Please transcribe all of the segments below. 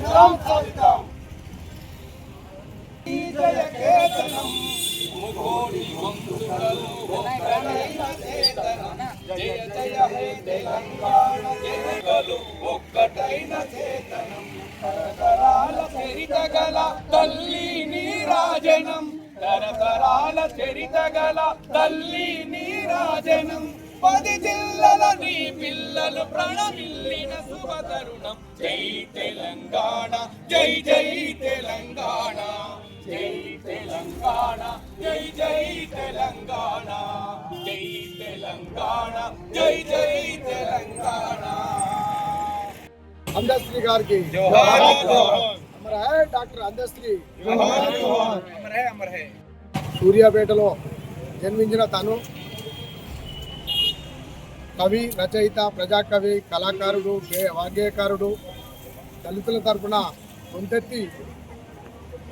సంగ్రామ సాగిద్దాం ఈ జయ కేతనం జయ జయ హే తెలంగాణ జయగలు ఒక్కటైన చేతనం తరతరాల తల్లి నీరాజనం తరతరాల తల్లి నీరాజనం పది జిల్లల నీ పిల్లలు ప్రణమిల్లిన శుభతరుణం జై తెలంగాణ జై జై తెలంగాణ. జై తెలంగాణ జై జై తెలంగాణ. జై తెలంగాణ జై జై తెలంగాణ. అందశ్రీ గారికి అమర డాక్టర్ అందశ్రీ. సూర్యాపేటలో జన్మించిన తను. కవి రచయిత ప్రజాకవి కళాకారుడు వాగ్గేయకారుడు దళితుల తరపున గొంతెత్తి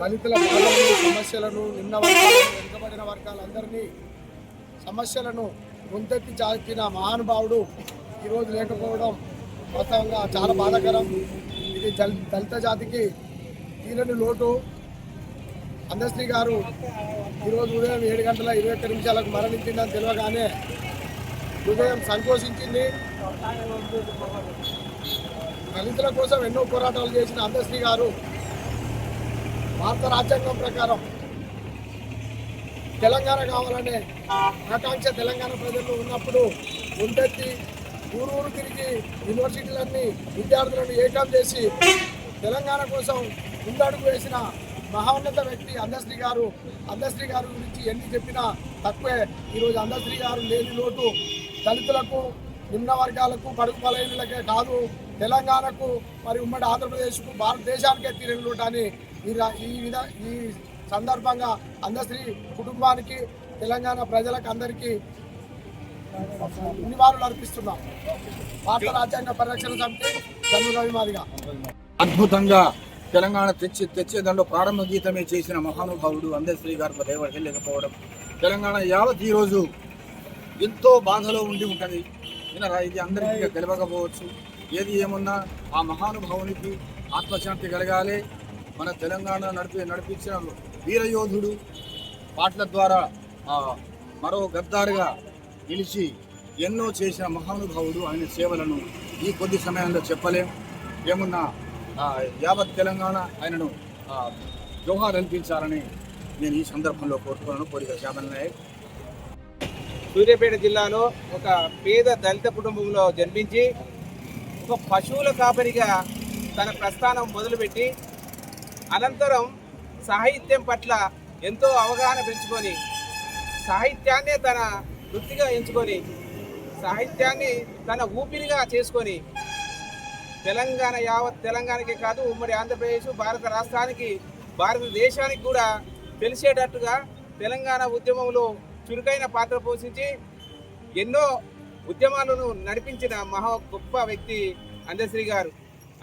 దళితుల బాధలను సమస్యలను నిన్న వర్గాలను వెనుకబడిన వర్గాలందరినీ సమస్యలను గొంతెత్తి చాచిన మహానుభావుడు ఈరోజు లేకపోవడం వాస్తవంగా చాలా బాధాకరం. ఇది దళిత జాతికి తీరని లోటు. అందశ్రీ గారు ఈరోజు ఉదయం ఏడు గంటల ఇరవై ఒక్క నిమిషాలకు మరణించిందని తెలియగానే హృదయం సంతోషించింది. దళితుల కోసం ఎన్నో పోరాటాలు చేసిన అందశ్రీ గారు భారత రాజ్యాంగం ప్రకారం తెలంగాణ కావాలనే ఆకాంక్ష తెలంగాణ ప్రజల్లో ఉన్నప్పుడు ముందెత్తి ఊరు ఊరు తిరిగి యూనివర్సిటీలన్నీ విద్యార్థులను ఏకం చేసి తెలంగాణ కోసం ముందడుగు వేసిన మహోన్నత వ్యక్తి అందశ్రీ గారు. అందశ్రీ గారి గురించి ఎన్ని చెప్పినా తక్కువే. ఈరోజు అందశ్రీ గారు లేని లోటు. దళితులకు నిమ్న వర్గాలకు బడుగు బలహీనలకే కాదు తెలంగాణకు మరి ఉమ్మడి ఆంధ్రప్రదేశ్కు భారతదేశానికే తీరని లోటు అని ఈ ఈ విధ ఈ సందర్భంగా అందశ్రీ కుటుంబానికి తెలంగాణ ప్రజలకు అందరికీ నివాళులు అర్పిస్తున్నాం. భారత రాజ్యాంగ పరిరక్షణ సమితి జన్మ రవిమాదిగా అద్భుతంగా తెలంగాణ తెచ్చి తెచ్చే దాంట్లో ప్రారంభ గీతమే చేసిన మహానుభావుడు అందశ్రీ గారు లేకపోవడం తెలంగాణ యావత్ ఈరోజు ఎంతో బాధలో ఉండి ఉంటుంది. వినరా ఇది అందరికీ గెలవకపోవచ్చు. ఏది ఏమున్నా ఆ మహానుభావునికి ఆత్మశాంతి కలగాలి. మన తెలంగాణ నడిపి నడిపించిన వీరయోధుడు పాటల ద్వారా మరో గద్దారుగా నిలిచి ఎన్నో చేసిన మహానుభావుడు ఆయన సేవలను ఈ కొద్ది సమయంలో చెప్పలేం. ఏమున్నా యావత్ తెలంగాణ ఆయనను జోహార్ అనిపించాలని నేను ఈ సందర్భంలో కోరుకున్నాను కోరిక శ్యామల్ నాయక్ సూర్యాపేట జిల్లాలో ఒక పేద దళిత కుటుంబంలో జన్మించి ఒక పశువుల కాపరిగా తన ప్రస్థానం మొదలుపెట్టి అనంతరం సాహిత్యం పట్ల ఎంతో అవగాహన పెంచుకొని సాహిత్యాన్నే తన వృత్తిగా ఎంచుకొని సాహిత్యాన్ని తన ఊపిరిగా చేసుకొని తెలంగాణ యావత్ తెలంగాణకే కాదు ఉమ్మడి ఆంధ్రప్రదేశ్ భారత రాష్ట్రానికి భారతదేశానికి కూడా తెలిసేటట్టుగా తెలంగాణ ఉద్యమంలో చురుకైన పాత్ర పోషించి ఎన్నో ఉద్యమాలను నడిపించిన మహా గొప్ప వ్యక్తి అందశ్రీ గారు.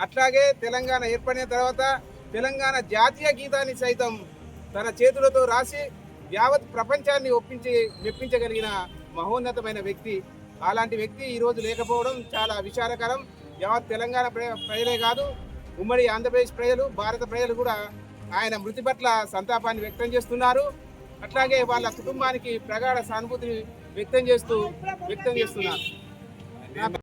అట్లాగే తెలంగాణ ఏర్పడిన తర్వాత తెలంగాణ జాతీయ గీతాన్ని సైతం తన చేతులతో రాసి యావత్ ప్రపంచాన్ని ఒప్పించి మెప్పించగలిగిన మహోన్నతమైన వ్యక్తి. అలాంటి వ్యక్తి ఈరోజు లేకపోవడం చాలా విచారకరం యావత్ తెలంగాణ ప్ర- ప్రజలే కాదు ఉమ్మడి ఆంధ్రప్రదేశ్ ప్రజలు భారత ప్రజలు కూడా ఆయన మృతి పట్ల సంతాపాన్ని వ్యక్తం చేస్తున్నారు. అట్లాగే వాళ్ళ కుటుంబానికి ప్రగాఢ సానుభూతిని వ్యక్తం చేస్తూ వ్యక్తం చేస్తున్నారు.